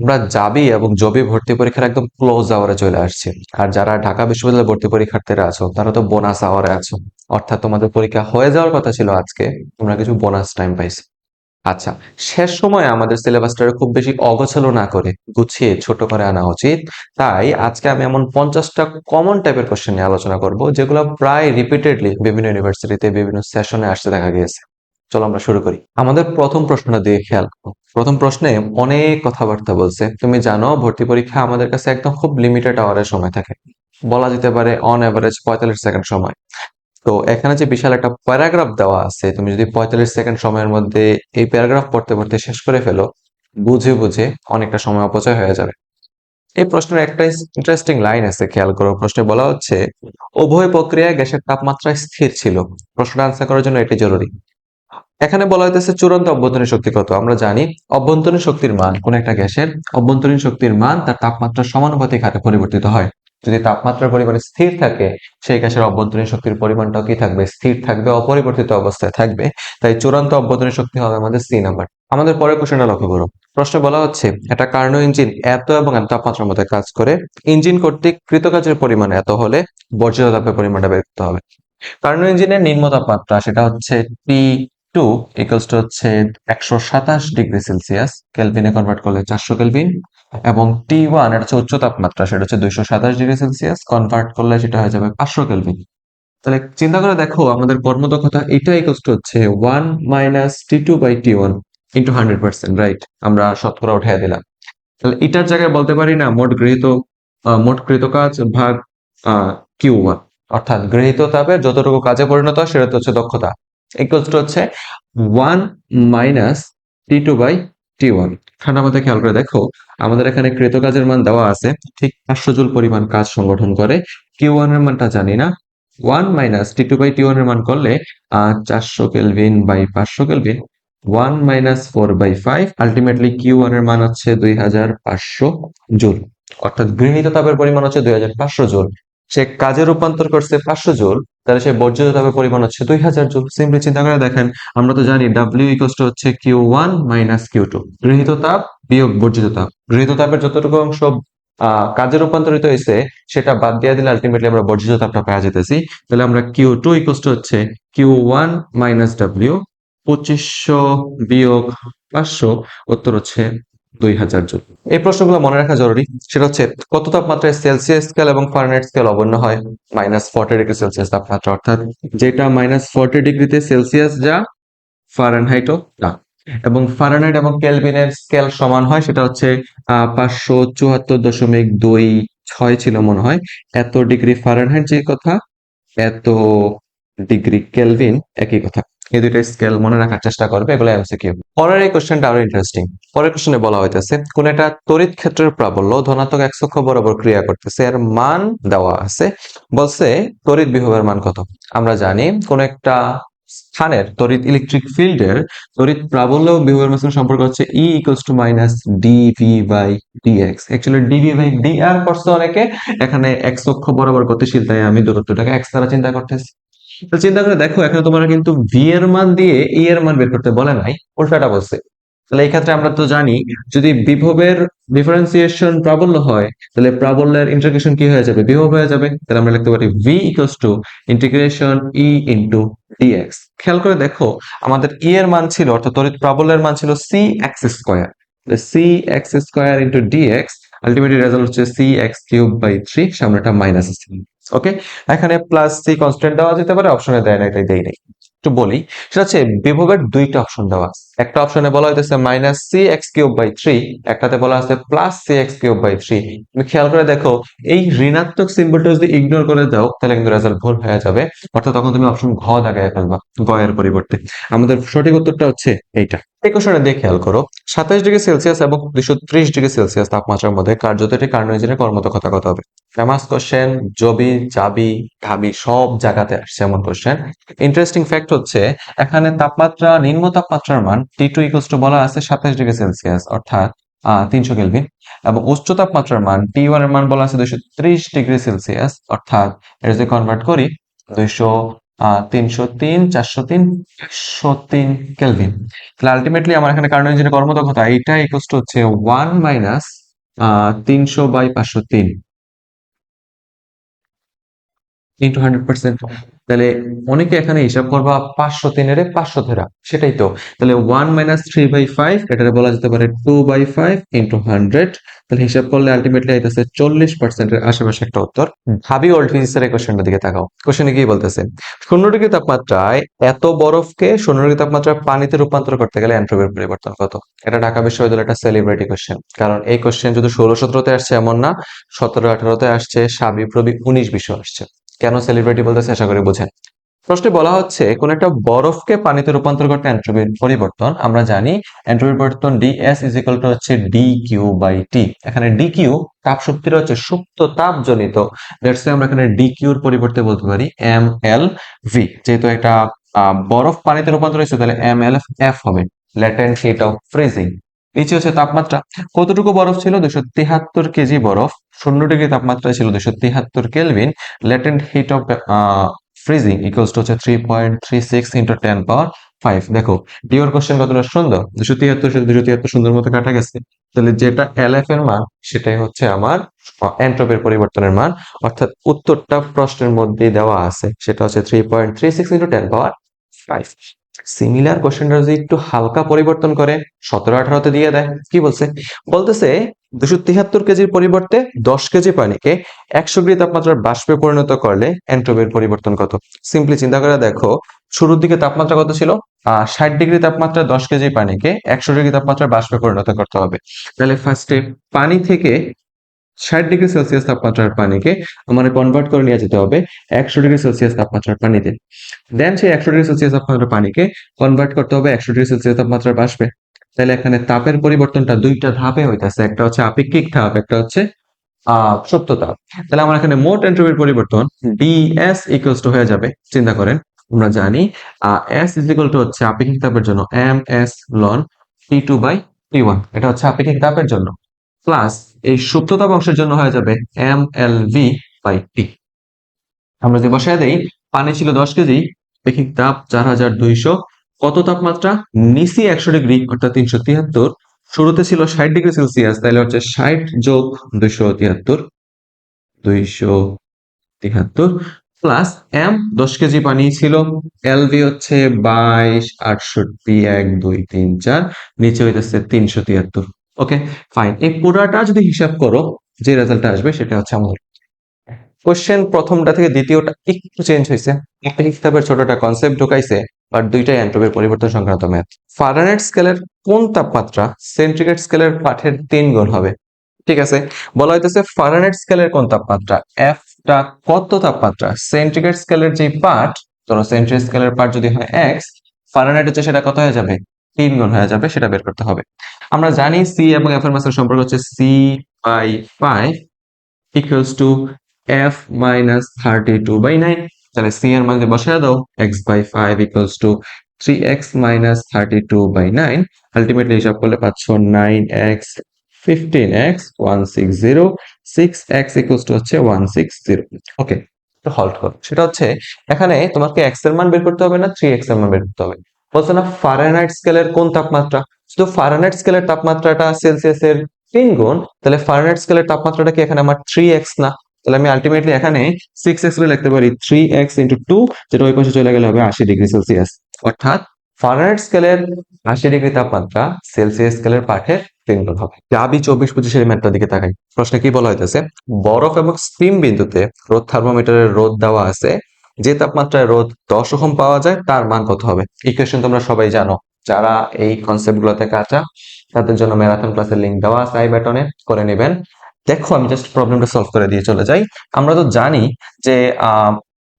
আমরা যাবি এবং জবি ভর্তি পরীক্ষার একদম ক্লোজ আওয়ারে চলে আসছে। আর যারা ঢাকা বিশ্ববিদ্যালয়ে ভর্তি পরীক্ষার্থীরা আছো, তারা তো বোনাস আওয়ারে আছো। অর্থাৎ তোমাদের পরীক্ষা হয়ে যাওয়ার কথা ছিল আজকে, তোমরা কিছু বোনাস টাইম পাইছো। আচ্ছা শেষ সময়ে আমাদের সিলেবাসটা খুব বেশি অগোছালো না করে, গুছিয়ে ছোট করে আনা উচিত। তাই আজকে আমি এমন পঞ্চাশটা কমন টাইপের কোশ্চেন নিয়ে আলোচনা করব, যেগুলো প্রায় রিপিটেডলি বিভিন্ন ইউনিভার্সিটিতে বিভিন্ন সেশনে আসতে দেখা গিয়েছে। চলো আমরা শুরু করি। আমাদের প্রথম প্রশ্নটা দিয়ে খেয়াল করো। প্রথম প্রশ্নে অনেক কথাবার্তা বলছে। তুমি জানো, ভর্তি পরীক্ষা আমাদের কাছে একদম খুব লিমিটেড আওয়ারের সময় থাকে। বলা যেতে পারে অন অ্যাভারেজ পঁয়তাল্লিশ সেকেন্ড সময়। তো এখানে যে বিশাল একটা প্যারাগ্রাফ দেওয়া আছে, তুমি যদি পঁয়তাল্লিশ সেকেন্ড সময়ের মধ্যে এই প্যারাগ্রাফ পড়তে পড়তে শেষ করে ফেলো, বুঝে বুঝে অনেকটা সময় অপচয় হয়ে যাবে। এই প্রশ্নের একটা ইন্টারেস্টিং লাইন আছে, খেয়াল করো। প্রশ্নে বলা হচ্ছে, উভয় প্রক্রিয়ায় গ্যাসের তাপমাত্রা স্থির ছিল। প্রশ্নটা আনসার করার জন্য এটি জরুরি। এখানে বলা হইতেছে চূড়ান্ত অভ্যন্তরীণ শক্তি কত? আমরা জানি অভ্যন্তরীণ শক্তির মান কোন একটা গ্যাসের অভ্যন্তরীণ শক্তির মান তার তাপমাত্রা সমানুপাতিক হারে পরিবর্তিত হয়। যদি তাপমাত্রার পরিমাণ স্থির থাকে, সেই গ্যাসের অভ্যন্তরীণ শক্তির পরিমাণটাও কি থাকবে? স্থির থাকবে, অপরিবর্তিত অবস্থায় থাকবে। তাই চূড়ান্ত অভ্যন্তরীণ শক্তি হবে আমাদের সি নাম্বার। আমাদের পরের কোশ্চেনটা লক্ষ্য করো। প্রশ্ন বলা হচ্ছে, একটা কার্নো ইঞ্জিন এত এবং এত তাপমাত্রার মধ্যে কাজ করে, ইঞ্জিন কর্তৃক কৃতকাজের পরিমাণ এত হলে বর্জিত তাপের পরিমাণটা বের করতে হবে। কার্নো ইঞ্জিনের নিম্ন তাপমাত্রা, সেটা হচ্ছে টি টু ইকুয়ালস টু হচ্ছে একশো সাতাশ ডিগ্রি সেলসিয়াস। কেলভিনে কনভার্ট করলে চারশো কেলভিন এবং টি ওয়ান এটা হচ্ছে উচ্চ তাপমাত্রা, সেটা হচ্ছে দুইশো সাতাশ ডিগ্রি সেলসিয়াস। কনভার্ট করলে সেটা হয়ে যাবে পাঁচশো কেলভিন তাহলে চিন্তা করে দেখো, আমাদের কর্মদক্ষতা এটা ইকুয়ালস টু হচ্ছে one minus T two by T one into hundred percent right আমরা শতকরা উঠে দিলাম। তাহলে এটার জায়গায় বলতে পারি না, মোট গৃহীত মোট কৃত কাজ ভাগ কিউ ওয়ান অর্থাৎ গৃহীত তাপের যতটুকু কাজে পরিণত সেটা হচ্ছে দক্ষতা। ইকুয়ালস টু হচ্ছে one minus T two by T one ঠান্ডা মাথায় খেয়াল করে দেখো, আমাদের এখানে কৃত কাজের মান দেওয়া আছে, ঠিক পাঁচশো জুল পরিমাণ কাজ সংগঠন করে। কিউ ওয়ানের মানটা জানি না। One minus T two by T ওয়ানের মান করলে চারশো কেলভিন বাই পাঁচশো kelvin one minus four by five ultimately Q ওয়ানের মান হচ্ছে দুই হাজার পাঁচশো জুল। অর্থাৎ গৃহীত তাপের পরিমাণ হচ্ছে দুই হাজার পাঁচশো জুল। সে কাজে রূপান্তর করছে পাঁচশো জুল তাহলে সে বর্জিত তাপের পরিমাণ হচ্ছে দুই হাজার জুল। সিম্পলি চিন্তা করে দেখেন, আমরা তো জানি ডাব্লিউ ইকোস টু হচ্ছে Q one minus Q two গৃহীত তাপ বিয়োগ বর্জিত তাপ। গৃহীত তাপের যতটুকু অংশ কাজে রূপান্তরিত হয়েছে, সেটা বাদ দিয়ে দিলে আলটিমেটলি আমরা বর্জিত তাপটা পাওয়া যেতেছি। তাহলে আমরা কিউ টু ইকোস টু হচ্ছে কিউ ওয়ান মাইনাস ডাব্লিউ পঁচিশশো বিয়োগ পাঁচশো, উত্তর হচ্ছে দুই হাজার জুল এই প্রশ্নগুলো মনে রাখা জরুরি। সেটা হচ্ছে, কত তাপমাত্রায় সেলসিয়াস স্কেল এবং ফারেনহাইট স্কেল অবন্য হয়? মাইনাস ফর্টি ডিগ্রি সেলসিয়াস তাপমাত্রা, অর্থাৎ যেটা মাইনাস ফর্টি ডিগ্রিতে সেলসিয়াস যা, ফারেনহাইটও তা এবং ফারেনহাইট এবং কেলভিনের স্কেল সমান হয়, সেটা হচ্ছে পাঁচশো চুয়াত্তর দশমিক দুই ছয় ছিল মনে হয়। এত ডিগ্রি ফারেনহাইট যে কথা, এত ডিগ্রি কেলভিন একই কথা। এই দুইটা স্কেল মনে রাখার চেষ্টা করবে এগুলো এমসিকিউ পরের এই কোশ্চেনটা আরও ইন্টারেস্টিং পরের কোশ্চেনে বলা হইতেছে, কোন একটা তড়িৎ ক্ষেত্রের প্রাবল্য ধনাত্মক এক অক্ষ বরাবর ক্রিয়া করতেছে, এর মান দেওয়া আছে, বলছে তড়িৎ বিভবের মান কত? আমরা জানি কোন একটা স্থানের তড়িৎ ইলেকট্রিক ফিল্ডের তড়িৎ প্রাবল্য বিভবের মাঝখানে সম্পর্ক হচ্ছে E equals to minus DV by DX actually DV by D R করছে অনেকে, এখানে এক্স অক্ষ বরাবর গতিশীল, তাই আমি দূরত্বটাকে এক্স দ্বারা চিন্তা করতেছি। চিন্তা করে দেখো, এখানে তোমরা কিন্তু ভি এর মান দিয়ে ই এর মান বের করতে বলে নাই, উল্টাটা বলছে। তাহলে এই ক্ষেত্রে আমরা তো জানি, যদি বিভবের ডিফারেন্সিয়েশন প্রাবল্য হয়, তাহলে প্রাবল্যের ইন্টিগ্রেশন কি হয়ে যাবে? বিভব হয়ে যাবে। তাহলে আমরা লিখতে পারি V equals to integration E into DX খেয়াল করে দেখো, আমাদের ই এর মান ছিল, অর্থাৎ তড়িৎ প্রাবল্যের মান ছিল C X square C X square into DX ultimately result হচ্ছে C X cube by three সামনেটা মাইনাস আছে ওকে এখানে প্লাস সি কনস্ট্যান্ট দেওয়া যেতে পারে অপশনে দেয় নাই, তাই দেয় নাই। একটু বলি, সেটা হচ্ছে বিভবের দুইটা অপশন দেওয়া আছে। একটা অপশনে বলা হইতেছে minus C X cube by three একটাতে বলা আছে plus C X cube by three তুমি খেয়াল করে দেখো, এই ঋণাত্মক সিম্বলটা যদি ইগনোর করে দাও, তাহলে কিন্তু রেজাল্ট ভুল হয়ে যাবে। অর্থাৎ তখন তুমি অপশন ঘ দাগায় ফেলবা গ এর পরিবর্তে। আমাদের সঠিক উত্তরটা হচ্ছে এইটা। এই কোশ্চেনে দিয়ে খেয়াল করো, সাতাশ ডিগ্রি সেলসিয়াস এবং দুশো ত্রিশ ডিগ্রি সেলসিয়াস তাপমাত্রার মধ্যে কার্যত একটি কার্নো ইঞ্জিনের কর্মদক্ষতা কত হবে? ফেমাস কোশ্চেন জবি জাবি ঢাবি সব জায়গাতে আসছে এমন কোশ্চেন ইন্টারেস্টিং ফ্যাক্ট হচ্ছে, এখানে তাপমাত্রা, নিম্ন তাপমাত্রার মান টি টু ইকুয়ালস টু বলা আছে সাতাশ ডিগ্রি সেলসিয়াস, অর্থাৎ তিনশো কেলভিন। এবং উচ্চ তাপমাত্রার মান টি ওয়ানের মান বলা আছে দুইশো ত্রিশ ডিগ্রি সেলসিয়াস, অর্থাৎ এটা যদি কনভার্ট করি, দুইশো তিনশো তিন, চারশো তিন, একশো তিন কেলভিন। তাহলে আলটিমেটলি আমার এখানে কার্বন ইঞ্জিনের কর্মদক্ষতা, এইটা ইকুয়াল টু হচ্ছে ওয়ান মাইনাস তিনশো বাই পাঁচশো তিন। ইন্টু হান্ড্রেড পার্সেন্ট তাহলে অনেকে এখানে হিসাব করবা পাঁচশো তিনের পাঁচশো ধরা, সেটাই তো। তাহলে one minus three by five এটারে বলা যেতে পারে two by five into hundred তাহলে হিসাব করলে আলটিমেটলি আইতেছে চল্লিশ পার্সেন্টের আশেপাশে একটা উত্তর। ভাবি ওল্ড ফিজিক্সের এই কোশ্চেনটার দিকে তাকাও। কোশ্চেনে কি বলতেছে শূন্য ডিগ্রি তাপমাত্রায় এত বরফকে শূন্য ডিগ্রি তাপমাত্রায় পানিতে রূপান্তর করতে গেলে অ্যান্ট্রোপির পরিবর্তন কত? এটা ঢাকা বিশ্ববিদ্যালয় একটা সেলিব্রিটি কোশ্চেন কারণ এই কোশ্চেন যদি ষোলো সতেরোতে আসছে এমন না, সতেরো আঠারোতে আসছে সাবি প্রবি উনিশ বিশও আসছে। কেন সেলিব্রিটি বলতেছে আশা করি বোঝেন। প্রশ্নে বলা হচ্ছে, কোন একটা বরফকে পানিতে রূপান্তর করতে এন্ট্রপির পরিবর্তন, আমরা জানি এন্ট্রপির পরিবর্তন ডিএস ইজ হচ্ছে ডি কিউ বাই টি এখানে ডি কিউ তাপ শক্তির হচ্ছে সুপ্ত তাপজনিত দ্যাটস আমরা এখানে ডি কিউর পরিবর্তে বলতে পারি এম এল ভি যেহেতু একটা বরফ পানিতে রূপান্তর হয়েছে, তাহলে এম এল এফ হবে। ল্যাটেন্ট হিট অফ ফ্রিজিং নিচে হচ্ছে তাপমাত্রা। কতটুকু বরফ ছিল? দুশো তিহাত্তর কেজি বরফ। শূন্য ডিগ্রি তাপমাত্রা ছিল দুশো তিহাত্তর kelvin, latent heat of freezing equals to হচ্ছে three point three six into ten power five দেখো ডিওর কোশ্চেন কতটা সুন্দর? দুশো তিয়াত্তর দুশো তিয়াত্তর সুন্দর মতো কাটা গেছে। তাহলে যেটা এল এফ এর মান, সেটাই হচ্ছে আমার এন্ট্রপের পরিবর্তনের মান। অর্থাৎ উত্তরটা প্রশ্নের মধ্যে দেওয়া আছে। সেটা হচ্ছে three point three six into ten power five similar কোশ্চেনটা যদি একটু হালকা পরিবর্তন করে, সতেরো আঠারোতে দিয়ে দেয়, কি বলছে? বলতেছে দুশো তিহাত্তর কেজির পরিবর্তে দশ কেজি পানিকে একশো ডিগ্রি তাপমাত্রার বাষ্পে পরিণত করলে এন্ট্রোপির পরিবর্তন কত? সিম্পলি চিন্তা করে দেখো, শুরুর দিকে তাপমাত্রা কত ছিল? ষাট ডিগ্রি তাপমাত্রা দশ কেজি পানিকে একশো ডিগ্রি তাপমাত্রার বাষ্পে পরিণত করতে হবে। তাহলে ফার্স্টে পানি থেকে ষাট ডিগ্রি সেলসিয়াস তাপমাত্রার পানিকে আমার কনভার্ট করে নিয়ে যেতে হবে একশো ডিগ্রি সেলসিয়াস তাপমাত্রার পানিতে। দেন সেই একশো ডিগ্রি সেলসিয়াস তাপমাত্রার পানিকে কনভার্ট করতে হবে একশো ডিগ্রি সেলসিয়াস তাপমাত্রার বাষ্পে। তাহলে এখানে তাপের পরিবর্তনটা দুইটা ধাপে হইতাছে। একটা হচ্ছে আপেক্ষিক তাপ, একটা হচ্ছে সত্য তাপ। তাহলে আমার এখানে মোট এন্ট্রপির পরিবর্তন ডিএস ইকুয়ালস টু হয়ে যাবে। চিন্তা করেন, আমরা জানি এস ইজ ইকুয়াল টু হচ্ছে আপেক্ষিক তাপের জন্য M S ln T two by T one এটা হচ্ছে আপেক্ষিক তাপের জন্য। প্লাস এই সুপ্ত তাপ অংশের জন্য হয়ে যাবে M L V by T আমরা যে বসায় দেই, পানি ছিল দশ কেজি, আপেক্ষিক তাপ চার হাজার দুইশো কত তাপমাত্রা? নিচি একশো ডিগ্রি অর্থাৎ তিনশো তিয়াত্তর। শুরুতে ছিল ষাট ডিগ্রি সেলসিয়াস তাহলে হচ্ছে ষাট যোগ দুইশো তিয়াত্তর দুইশো তিয়াত্তর। প্লাস এম, দশ কেজি পানি ছিল এল এলভি হচ্ছে বাইশ, আটষট্টি, এক, দুই, তিন, চার, নিচে হইতেছে তিনশো তিয়াত্তর। Okay, fine. এই পুরাটা যদি হিসাব করো, যে রেজাল্টটা আসবে সেটা হচ্ছে আমাদের কোশ্চেন প্রথমটা থেকে দ্বিতীয়টা একটু চেঞ্জ হয়েছে আপেক্ষিক তাপের ছোটটা কনসেপ্ট ঢুকাইছে। বাট দুইটাই অ্যান্ট্রোপের পরিবর্তন সংক্রান্ত ম্যাথ। ফারেনহাইট স্কেলের কোন তাপমাত্রা সেন্টিগ্রেড স্কেলের পাঠের তিন গুণ হবে? ঠিক আছে, বলা হইতেছে ফারেনহাইট স্কেলের কোন তাপমাত্রা? এফ টা কত তাপমাত্রা? সেন্টিগ্রেড স্কেলের যে পার্ট ধরো সেন্টিগ্রেড স্কেলের পার্ট যদি হয় এক্স ফারেনহাইট হচ্ছে সেটা কত হয়ে যাবে? তিন গুণ হয়ে যাবে, সেটা বের করতে হবে। আমরা জানি সি এবং এফ এর মাসের সম্পর্ক হচ্ছে C by five equals to F minus thirty two by nine তাহলে সি এর যদি বসায় দাও X by five equals to three X minus thirty two by nine ultimately হিসাব করলে পাচ্ছ nine X fifteen X one six zero six X equals to হচ্ছে one six zero okay halt করো। সেটা হচ্ছে, এখানে তোমাকে এক্সের মান বের করতে হবে না থ্রি এক্সের মান বের করতে হবে। বলছো না ফারেনহাইট স্কেলের কোন তাপমাত্রা? শুধু ফারেনহাইট স্কেলের তাপমাত্রাটা সেলসিয়াসের তিন গুণ, তাহলে ফারেনহাইট স্কেলের তাপমাত্রাটা কি এখানে আমার থ্রি এক্স না? তাহলে আমি আলটিমেটলি এখানে সিক্স এক্স লিখতে পারি থ্রি এক্স ইন্টু টু যেটা ওই পাশে চলে গেলে হবে আশি ডিগ্রি সেলসিয়াস অর্থাৎ ফারেনহাইট স্কেলের আশি ডিগ্রি তাপমাত্রা সেলসিয়াস স্কেলের পাঠের তিন গুণ হবে চব্বিশ পঁচিশের ম্যাথটার দিকে তাকাই। প্রশ্নে কি বলা হইতেছে? বরফ এবং স্টিম বিন্দুতে রোদ থার্মোমিটারের রোদ দেওয়া আছে। যে তাপমাত্রায় রোদ দশ ওহম পাওয়া যায়, তার মান কত হবে? ইকুয়েশন তোমরা সবাই জানো। যারা এই কনসেপ্ট গুলোতে কাঁচা, তাদের জন্য ম্যারাথন ক্লাসের লিঙ্ক দেওয়া আছে আই বাটনে করে নেবেন। দেখো, আমি জাস্ট প্রবলেমটা সলভ করে দিয়ে চলে যাই। আমরা তো জানি যে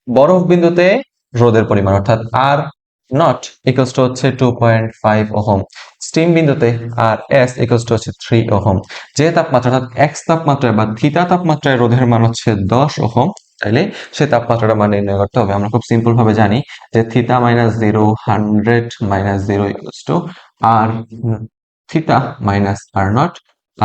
বরফ বিন্দুতে রোদের পরিমাণ, অর্থাৎ আর নট ইকুয়ালস টু হচ্ছে two point five ohm. Steam বিন্দুতে আর এস ইকুয়ালস টু হচ্ছে থ্রি ওহম। যে তাপমাত্রা, অর্থাৎ এক্স তাপমাত্রায় বা থিতা তাপমাত্রায় রোদের মান হচ্ছে দশ ওহম, তাইলে সে তাপমাত্রাটা মান নির্ণয় করতে হবে। আমরা খুব সিম্পল ভাবে জানি যে theta minus zero hundred minus zero equals to R theta minus R nought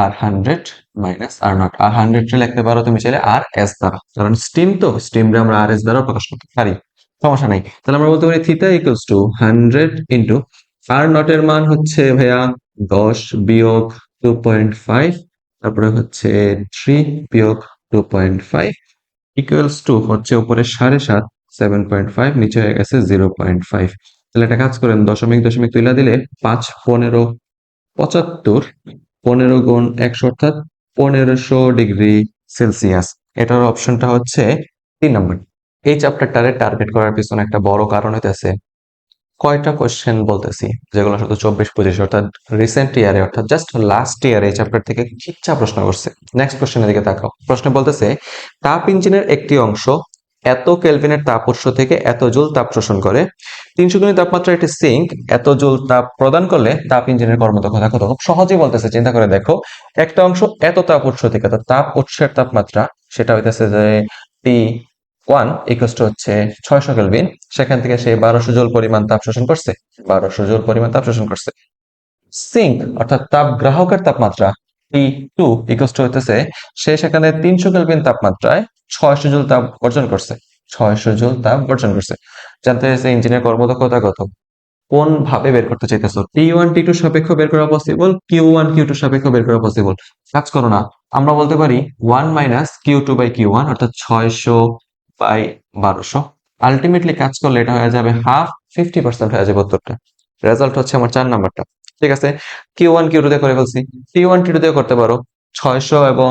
R hundred minus R nought R hundred লিখতে পারো তুমি চাইলে আর এস দ্বারা। কারণ স্টিম তো স্টিম রে আমরা আর এস দ্বারা প্রকাশ করতে পারি। সমস্যা নাই। তাহলে আমরা বলতে পারি theta equals to hundred into R নটের মান হচ্ছে ভাইয়া দশ বিয়োগ টু পয়েন্ট ফাইভ তারপরে হচ্ছে থ্রি বিয়োগ two point five equals to হচ্ছে উপরে সাড়ে সাত সেভেন পয়েন্ট ফাইভ নিচে হয়ে গেছে জিরো পয়েন্ট ফাইভ তাহলে একটা কাজ করেন, দশমিক দশমিক তুলে দিলে পাঁচ পনেরো পঁচাত্তর পনেরো গুণ একশো অর্থাৎ পনেরোশো ডিগ্রি সেলসিয়াস। এটার অপশনটা হচ্ছে তিন নম্বর। এই চ্যাপ্টারটারে টার্গেট করার পিছনে একটা বড় কারণ হইতেছে, কয়টা কোশ্চেন বলতেছি, যেগুলো শুধু চব্বিশ, পঁচিশ অর্থাৎ রিসেন্ট ইয়ারে অর্থাৎ জাস্ট লাস্ট ইয়ারে এই চ্যাপ্টার থেকে কিচ্ছা প্রশ্ন করছে। নেক্সট কোশ্চেনের দিকে তাকাও। প্রশ্ন বলতেছে, তাপ ইঞ্জিনের একটি অংশ এত কেলভিনের তাপ উৎস থেকে এত জুল তাপ শোষণ করে, তিনশো গুণী তাপমাত্রা একটি সিঙ্ক এত জুল তাপ প্রদান করলে তাপ ইঞ্জিনের কর্মদক্ষতা কত? খুব সহজেই বলতেছে, চিন্তা করে দেখো, একটা অংশ এত তাপ উৎস থেকে তো তাপ উৎসের তাপমাত্রা, সেটা হইতেছে যে টি ওয়ান ইকুয়াস হচ্ছে ছয়শো কেলভিন, সেখান থেকে সে বারোশো জল পরিমাণ তাপ শোষণ করছে, বারোশো জোল পরিমাণ তাপ শোষণ করছে। সিঙ্ক অর্থাৎ তাপ গ্রাহকের তাপমাত্রা টি টু ইকুয়াস হইতেছে, সে সেখানে তিনশো কেলভিন তাপমাত্রায় ছয়শো জুল তাপ অর্জন করছে, ছয়শো জুল তাপ অর্জন করছে। জানতে চাইছে ইঞ্জিনের কর্মদক্ষতা কত কোন ভাবে বের করতে চাইতেছো? টি ওয়ান টি টু সাপেক্ষ বের করা possible Q one Q two সাপেক্ষ বের করা পসিবল কাজ করো না, আমরা বলতে পারি one minus Q two by Q one অর্থাৎ ছয়শো বাই বারোশো। আলটিমেটলি কাজ করলে এটা হয়ে যাবে হাফ ফিফটি পার্সেন্ট হয়ে যাবে উত্তরটা। রেজাল্ট হচ্ছে আমার চার নাম্বারটা। ঠিক আছে? কিউ ওয়ান কিউ টু দিয়ে করে ফেলছি। টি ওয়ান টি টু দিয়ে করতে পারো, ছয়শো এবং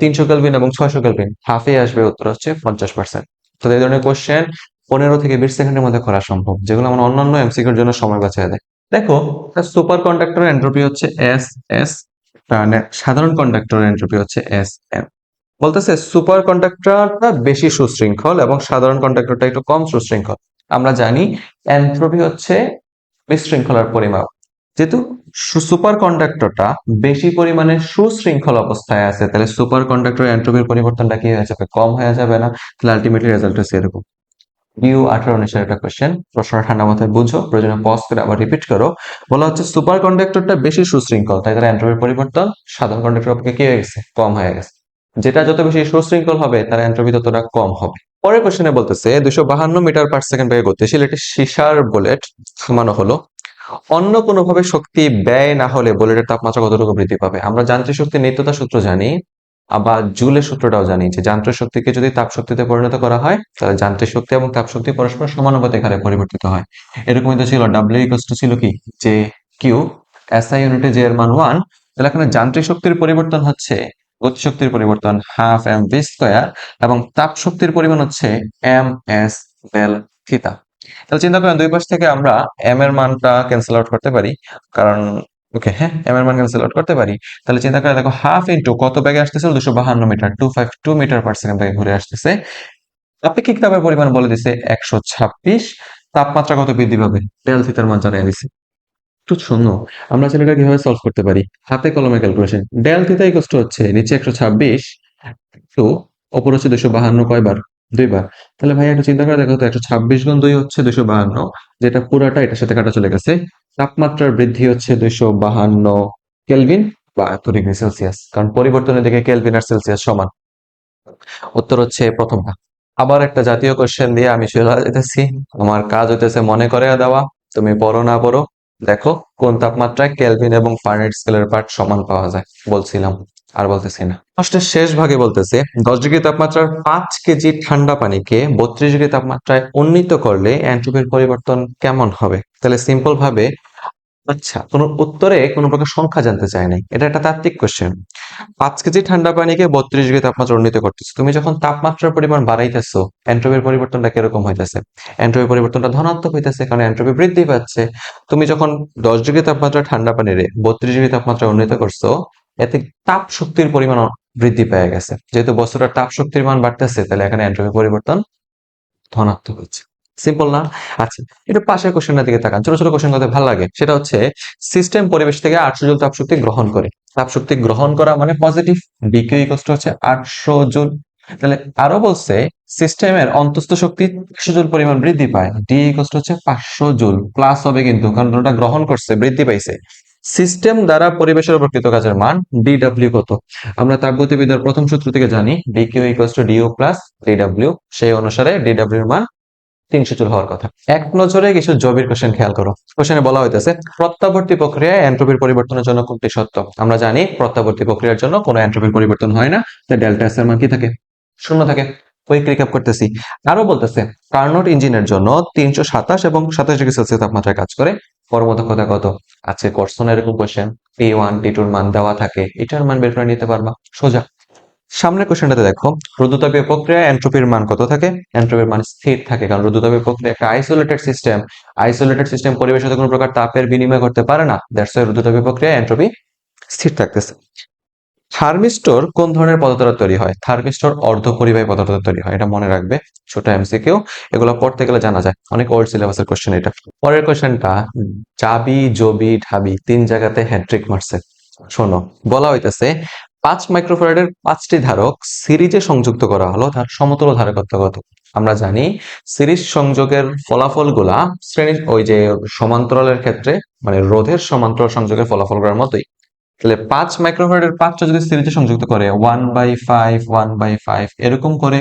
তিনশো কেলভিন এবং ছয়শো কেলভিন হাফে আসবে উত্তর হচ্ছে পঞ্চাশ পার্সেন্ট তো এই ধরনের কোশ্চেন পনেরো থেকে বিশ সেকেন্ডের মধ্যে করা সম্ভব, যেগুলো আমার অন্যান্য এমসিকিউর জন্য সময় বাঁচিয়ে দেয়। দেখো সুপার কন্ডাক্টর এন্ট্রপি হচ্ছে এস এস সাধারণ কন্ডাক্টর এন্ট্রপি হচ্ছে এস এম বলতেছে সুপার কন্ডাক্টরটা বেশি সুশৃঙ্খল এবং সাধারণ কন্ডাক্টরটা একটু কম সুশৃঙ্খল। আমরা জানি এন্ট্রপি হচ্ছে বিশৃঙ্খলার পরিমাপ। যেহেতু সুপার কন্ডাক্টরটা বেশি পরিমাণে সুশৃঙ্খল অবস্থায় আছে, তাহলে সুপার কন্ডাক্টর এন্ট্রপির পরিবর্তনটা কি হয়ে যাবে? কম হয়ে যাবে না? তাহলে আলটিমেটলি রেজাল্ট হচ্ছে এরকম ডিউ আঠারো উনিশের একটা কোয়েশ্চেন প্রশ্নটা ঠান্ডা মাথায় বুঝো, প্রয়োজনে পজ করে আবার রিপিট করো। বলা হচ্ছে সুপার কন্ডাক্টরটা বেশি সুশৃঙ্খল, তাই তার এন্ট্রপির পরিবর্তন সাধারণ কন্ডাক্টর অপেক্ষা কি হয়ে গেছে? কম হয়ে গেছে। যেটা যত বেশি সুশৃঙ্খল হবে, তার এন্ট্রপি ততটা কম হবে। পরের কোশ্চেনে বলতেছে, দুশো বাহান্ন মিটার পার সেকেন্ড বেগে গতিশীল একটি সীসার বুলেট থামানো হলো অন্য কোনোভাবে শক্তি ব্যয় না হলে বুলেটের তাপমাত্রা কতটুকু বৃদ্ধি পাবে? আমরা যান্ত্রিক শক্তির নিত্যতা সূত্র জানি, আবার জুলের সূত্রটাও জানি যে যান্ত্রিক শক্তিকে যদি তাপ শক্তিতে পরিণত করা হয়, তাহলে যান্ত্রিক শক্তি এবং তাপ শক্তি পরস্পর সমানুপাতিক হারে পরিবর্তিত হয়। এরকমই তো ছিল ডাব্লিউ ইকস ছিল কি? যে কিউ এসআই ইউনিটে যে এর মান ওয়ান তাহলে এখানে যান্ত্রিক শক্তির পরিবর্তন হচ্ছে গতিশক্তির পরিবর্তন হাফ এম ভি স্কোয়ার এবং তাপ শক্তির পরিমাণ হচ্ছে এম এস বেল থিতা তাহলে চিন্তা করেন, দুই পাশ থেকে আমরা এম এর মানটা ক্যান্সেল আউট করতে পারি। কারণ ওকে হ্যাঁ এম এর মান ক্যান্সেল আউট করতে পারি। তাহলে চিন্তা করে দেখো হাফ ইন্টু কত ব্যাগে আসতেছে? দুশো বাহান্ন metre two five two metre per second ব্যাগে ঘুরে আসতেছে। আপেক্ষিক তাপের পরিমাণ বলে দিছে একশো ছাব্বিশ। তাপমাত্রা কত বৃদ্ধি পাবে? ডেল থিতার মান জানিয়ে দিছে। একটু শোনো, আমরা ছেলেটা কীভাবে সলভ করতে পারি? হাতে কলমে ক্যালকুলেশন ডেল থিতা হচ্ছে নিচে একশো ছাব্বিশ টু ওপর হচ্ছে দুশো বাহান্ন কয়বার? দুইবার তাহলে ভাই একটু চিন্তা করে দেখো তো, একশো ছাব্বিশ গুণ দুই হচ্ছে দুইশো বাহান্ন, যেটা পুরাটা এটার সাথে কাটা চলে গেছে। তাপমাত্রার বৃদ্ধি হচ্ছে দুইশো বাহান্ন কেলভিন বা এত ডিগ্রি সেলসিয়াস, কারণ পরিবর্তনের দিকে কেলভিন আর সেলসিয়াস সমান। উত্তর হচ্ছে প্রথমটা। আবার একটা জাতীয় কোশ্চেন দিয়ে আমি চলে যেতেছি আমার কাজ হইতেছে মনে করে দেওয়া, তুমি পড়ো না পড়ো। দেখো কোন তাপমাত্রায় কেলভিন এবং ফারেনহাইট স্কেলের পার্ট সমান পাওয়া যায়, বলছিলাম। আর বলতেছি না। প্রশ্নের শেষ ভাগে বলতেছে, দশ ডিগ্রি তাপমাত্রার পাঁচ কেজি ঠান্ডা পানিকে বত্রিশ ডিগ্রি তাপমাত্রায় উন্নীত করলে অ্যান্ট্রপির পরিবর্তন কেমন হবে? তাহলে সিম্পল ভাবে আচ্ছা কোন উত্তরে কোনো প্রকার সংখ্যা জানতে চায় নাই। এটা একটা তাত্ত্বিক কোশ্চেন পাঁচ কেজি ঠান্ডা পানিকে বত্রিশ ডিগ্রি তাপমাত্রা উন্নীত করতেছো। তুমি যখন তাপমাত্রার পরিমাণ বাড়াইতেছো এন্ট্রপির পরিবর্তনটা কীরকম হইতেছে? এন্ট্রপির পরিবর্তনটা ধনাত্মক হইতেছে কারণ এন্ট্রপি বৃদ্ধি পাচ্ছে। তুমি যখন দশ ডিগ্রি তাপমাত্রা ঠান্ডা পানিরে বত্রিশ ডিগ্রি তাপমাত্রা উন্নীত করছ এতে তাপ শক্তির পরিমাণ বৃদ্ধি পেয়ে গেছে। যেহেতু বস্তুটার তাপ শক্তির মান বাড়তেছে, তাহলে এখানে এন্ট্রপি পরিবর্তন ধনাত্মক হচ্ছে। সিম্পল না? আচ্ছা একটু পাশের কোশ্চেনটার দিকে তাকান। ছোট ছোট কোশ্চেন করতে ভালো লাগে। সেটা হচ্ছে সিস্টেম পরিবেশ থেকে আটশো জুল তাপশক্তি গ্রহণ করে। তাপশক্তি গ্রহণ করা মানে পজিটিভ বিকিউ ইকস্ট হচ্ছে আটশো জুল তাহলে আরও বলছে সিস্টেমের অন্তস্থ শক্তি একশো জুল পরিমাণ বৃদ্ধি পায়। ডি ইকস্ট হচ্ছে পাঁচশো জুল প্লাস হবে কিন্তু, কারণ ওটা গ্রহণ করছে, বৃদ্ধি পাইছে। সিস্টেম দ্বারা পরিবেশের উপর কৃত কাজের মান ডিডব্লিউ কত? আমরা তাপগতিবিদ্যার প্রথম সূত্র থেকে জানি D Q ইকস্ট D U plus D W সেই অনুসারে ডিডব্লিউর মান তিনশো জুল হওয়ার কথা। এক নজরে কিছু খেয়াল করো। কোশ্চেনে বলা হইতেছে, প্রত্যাবর্তী প্রক্রিয়ায় পরিবর্তনের জন্য কোনটি আমরা জানি, প্রত্যাবর্তী প্রক্রিয়ার জন্য পরিবর্তন হয় না ডেল্টা এস এর মান কি থাকে? শূন্য থাকে। কুইক রিক্যাপ করতেছি। আরও বলতেছে, কার্নোট ইঞ্জিনের জন্য তিনশো সাতাশ এবং সাতাশ ডিগ্রি সেলসিয়াস তাপমাত্রায় কাজ করে কর্মদক্ষতা কত? আছে কোর্সন এরকম কোশ্চেন পি ওয়ান টি টুর মান দেওয়া থাকে, এটার মান বের করে নিতে পারবা, সোজা। সামনের কোশ্চেনটাতে দেখো, রুদ্রতাপীয় প্রক্রিয়া এন্ট্রপির মান কত থাকে? এন্ট্রপির মান স্থির থাকে, কারণ রুদ্রতাপীয় প্রক্রিয়া একটা আইসোলেটেড সিস্টেম আইসোলেটেড সিস্টেম পরিবেশের সাথে কোনো প্রকার তাপের বিনিময় করতে পারে না দ্যাটস ওয়াই রুদ্রতাপীয় প্রক্রিয়া এন্ট্রপি স্থির থাকতেছে। থার্মিস্টর কোন ধরনের পদার্থ তৈরি হয়? থার্মিস্টর অর্ধ পরিবাহী পদার্থ তৈরি হয়, এটা মনে রাখবে। ছোট এমসিকিউ, এগুলো পড়তে গেলে জানা যায়। অনেক ওল্ড সিলেবাসের কোশ্চেন এটা। পরের কোশ্চেনটা চাবি, জবি, ঢাবি, তিন জায়গাতে হ্যাট্রিক মারছে। শোনো, বলা হইতেছে, পাঁচ মাইক্রোফ্যারাডের পাঁচটি ধারক সিরিজে সংযুক্ত করা হলো, তার সমতুল ধারকত্ব কত আমরা জানি, সিরিজ সংযোগের ফলাফলগুলা শ্রেণি ওই যে সমান্তরালের ক্ষেত্রে মানে রোধের সমান্তরাল সংযোগের ফলাফলগুলোর মতোই। তাহলে পাঁচ মাইক্রোফ্যারাডের পাঁচটা যদি সিরিজে সংযুক্ত করে one by five one by five এরকম করে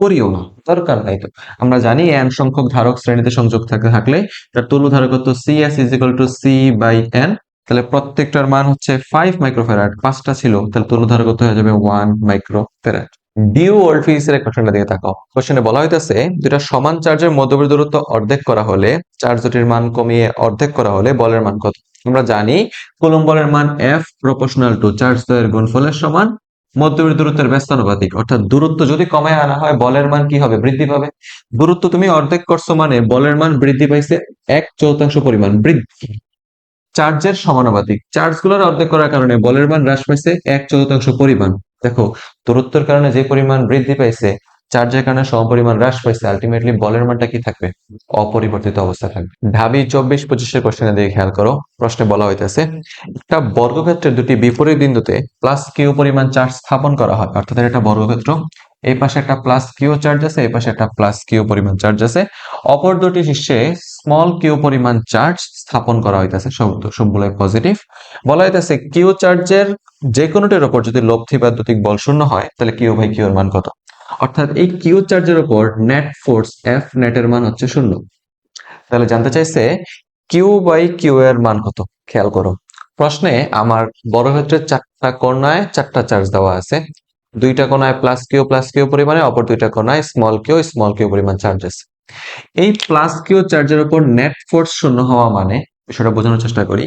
করিও না, দরকার নাই তো। আমরা জানি এন সংখ্যক ধারক শ্রেণীতে সংযোগ থাকে, থাকলে তার ধারক ধারকত্ব C S is equal to C by N তাহলে প্রত্যেকটার মান হচ্ছে ফাইভ মাইক্রোফেরাট পাঁচটা ছিল, তাহলে তুলু ধারকত্ব হয়ে যাবে ওয়ান মাইক্রোফ্যারাড ডিউ ওল্ড ফিজিক্সের কোশ্চেনটা দিকে তাকাও। কোশ্চেনে বলা হইতেছে দুটা সমান চার্জের মধ্যবর্তী দূরত্ব অর্ধেক করা হলে চার্জ দুটির মান কমিয়ে অর্ধেক করা হলে বলের মান কত? আমরা জানি কুলম্ব বলের মান এফ প্রপোর্শনাল টু চার্জ দ্বয়ের গুণফলের সমান মধ্যবর্তী দূরত্বের ব্যস্তানুপাতিক। অর্থাৎ দূরত্ব যদি কমায় আনা হয়, বলের মান কি হবে? বৃদ্ধি পাবে। দূরত্ব তুমি অর্ধেক করছ মানে বলের মান বৃদ্ধি পাইছে এক চৌতাংশ পরিমাণ বৃদ্ধি। চার্জের সমানুপাতিক। চার্জগুলোর অর্ধেক করার কারণে বলের মান হ্রাস পাইছে এক চতুর্থাংশ পরিমাণ। দেখো, দূরত্বের কারণে যে পরিমাণ বৃদ্ধি পাইছে, চার্জের কারণে সমপরিমাণ হ্রাস পাইছে আলটিমেটলি বলের মানটা কি থাকবে? অপরিবর্তিত অবস্থা থাকবে। ঢাবি চব্বিশ পঁচিশের কোশ্চেনে দিয়ে খেয়াল করো, প্রশ্নে বলা হইতেছে, একটা বর্গক্ষেত্রের দুটি বিপরীত বিন্দুতে প্লাস কিউ পরিমাণ চার্জ স্থাপন করা হয়, অর্থাৎ এটা বর্গক্ষেত্র এই পাশে একটা প্লাস কিউ চার্জ আছে, এই পাশে একটা প্লাস কিউ পরিমাণ চার্জ আছে। অপর দুটি শীর্ষে স্মল কিউ পরিমাণ চার্জ স্থাপন করা হইতেছে, সব সবগুলোই পজিটিভ বলা হইতেছে কিউ চার্জের যে কোনোটির ওপর যদি লব্ধি বা দ্যুতিক বল শূন্য হয়, তাহলে কিউ বাই কিউ এর মান কত? অর্থাৎ এই কিউ চার্জের ওপর নেট ফোর্স এফ নেটের মান হচ্ছে শূন্য। তাহলে জানতে চাইছে কিউ বাই কিউ এর মান কত? খেয়াল করো। প্রশ্নে আমার বড় ক্ষেত্রে চারটা কোণায় চারটা চার্জ দেওয়া আছে। দুইটা কোণায় প্লাস কিউ প্লাস কিউ পরিমাণে, অপর দুইটা কোনায় স্মল কিউ স্মল কিউ পরিমাণ চার্জেস এই প্লাস কিউ চার্জের উপর নেট ফোর্স শূন্য হওয়া মানে বিষয়টা বোঝানোর চেষ্টা করি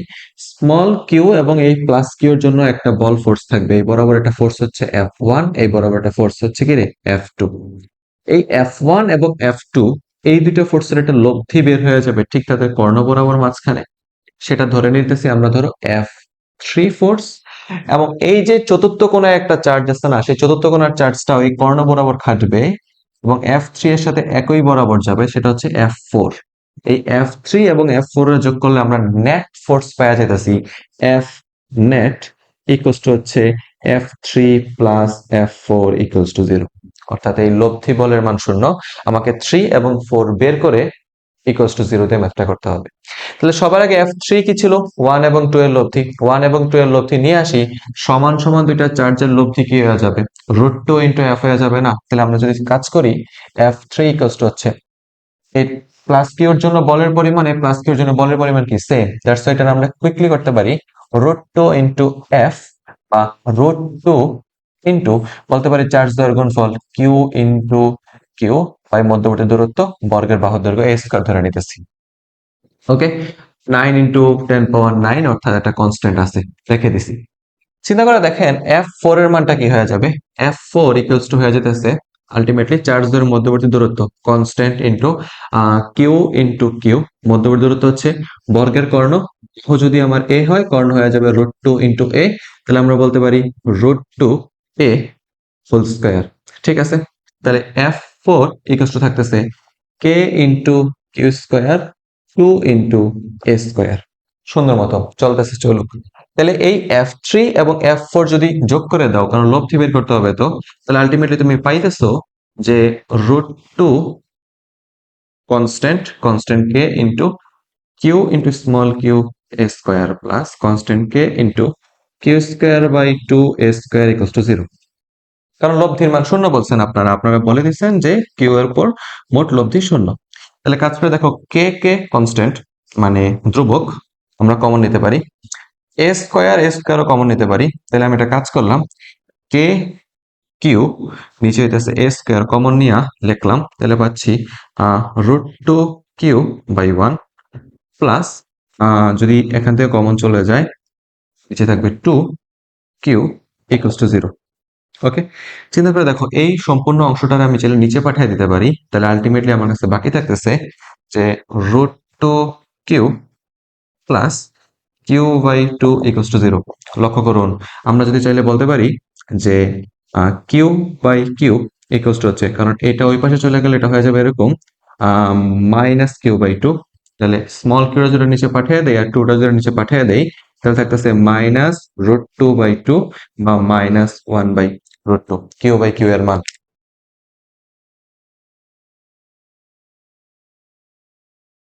স্মল কিউ এবং এই প্লাস কিউর জন্য একটা বল ফোর্স থাকবে। এই বরাবর একটা ফোর্স হচ্ছে এফ ওয়ান এই বরাবর একটা ফোর্স হচ্ছে কি রে? এফ টু এই এফ ওয়ান এবং এফ টু এই দুটো ফোর্সের একটা লব্ধি বের হয়ে যাবে ঠিক তাদের কর্ণ বরাবর মাঝখানে। সেটা ধরে নিতেছি আমরা ধরো এফ থ্রি ফোর্স এবং এই যে চতুর্থ কোণায় একটা চার্জ আছে না, সেই চতুর্থ কোণার চার্জটা ওই কর্ণ বরাবর খাটবে এবং এফ থ্রি এর সাথে একই বরাবর যাবে, সেটা হচ্ছে এফ ফোর এই এফ থ্রি এবং এফ ফোর এর যোগ করলে আমরা নেট ফোর্স পাওয়া যাইতেছি। এফ নেট ইকুয়ালস টু হচ্ছে F three plus F four equals to zero অর্থাৎ এই লব্ধি বলের মান শূন্য। আমাকে থ্রি এবং ফোর বের করে ইকুয়ালস টু জিরোতে ম্যাথটা করতে হবে। তাহলে সবার আগে এফ থ্রি কি ছিল? ওয়ান এবং টু এর লব্ধি। ওয়ান এবং টু এর লব্ধি নিয়ে আসি, সমান সমান দুইটা চার্জের লব্ধি কি হয়ে যাবে? রুট টু ইন্টু এফ হয়ে যাবে না। তাহলে আমরা যদি কাজ করি এফ থ্রি ইকুয়ালস টু হচ্ছে, এই প্লাস কিউর জন্য বলের পরিমাণে প্লাস কিউর জন্য বলের পরিমাণ কি? সেম দ্যাটস এটা আমরা কুইকলি করতে পারি। রুট টু ইন্টু এফ বা রুট টু ইন্টু বলতে পারি চার্জ দৈর্ঘ্য গুণফল কিউ ইন্টু কিউ বাই মধ্যবর্তী দূরত্ব, বর্গের বাহুর দৈর্ঘ্য এ স্কোয়ার ধরে নিতেছি। Okay nine into ten power nine অর্থাৎ একটা কনস্ট্যান্ট আছে, রেখে দিছি। চিন্তা করে দেখেন এফ ফোর এর মানটা কি হয়ে যাবে? এফ ফোর ইকুয়ালস টু হয়ে যেতেছে আলটিমেটলি চার্জ এর মধ্যবর্তী দূরত্ব constant into Q into Q, মধ্যবর্তী দূরত্ব হচ্ছে বর্গের কর্ণ। ও যদি আমার এ হয়, কর্ণ হয়ে যাবে রুট টু ইন্টু এ তাহলে আমরা বলতে পারি root two A full square ঠিক আছে? তাহলে এফ ফোর ইকুয়ালস টু থাকতেছে K into Q square two into A square সুন্দর মতো, চলতেছে, চলুক। তাহলে এই এফ এবং এফ ফোর যদি যোগ করে দাও, কারণ লব্ধি বের করতে হবে তো, তাহলে আলটিমেটলি তুমি পাইতেছো যে root two constant constant K into Q into small Q A square plus constant K into Q square by two A square equal to zero কারণ লব্ধির মান শূন্য বলছেন আপনারা। আপনারা বলে দিচ্ছেন যে কিউ এর উপর মোট লব্ধি শূন্য। তাহলে কাজ করে দেখো কে কে কনস্ট্যান্ট মানে ধ্রুবক আমরা কমন নিতে পারি। এ স্কোয়ার এ স্কোয়ারও কমন নিতে পারি। তাহলে আমি একটা কাজ করলাম। কে কিউ নিচে হইতেছে এ স্কোয়ার কমন নিয়া লিখলাম। তাহলে পাচ্ছি root two Q by one plus যদি এখান থেকে কমন চলে যায়, নিচে থাকবে two Q equals to zero okay চিন্তা করে দেখো, এই সম্পূর্ণ অংশটার আমি চাইলে নিচে পাঠিয়ে দিতে পারি। তাহলে আলটিমেটলি আমার কাছে বাকি থাকতেছে যে root two Q plus Q by two equals to zero লক্ষ্য করুন, আমরা যদি চাইলে বলতে পারি যে Q by Q equals to হচ্ছে, কারণ এটা ওই পাশে চলে গেলে এটা হয়ে যাবে এরকম মাইনাস কিউ বাই টু তাহলে স্মল কিউটা যদি নিচে পাঠিয়ে দেয় আর টুটা যদি নিচে পাঠিয়ে দেয় তাহলে থাকতেছে minus root two by two বা minus one by root two Q by Q এর মান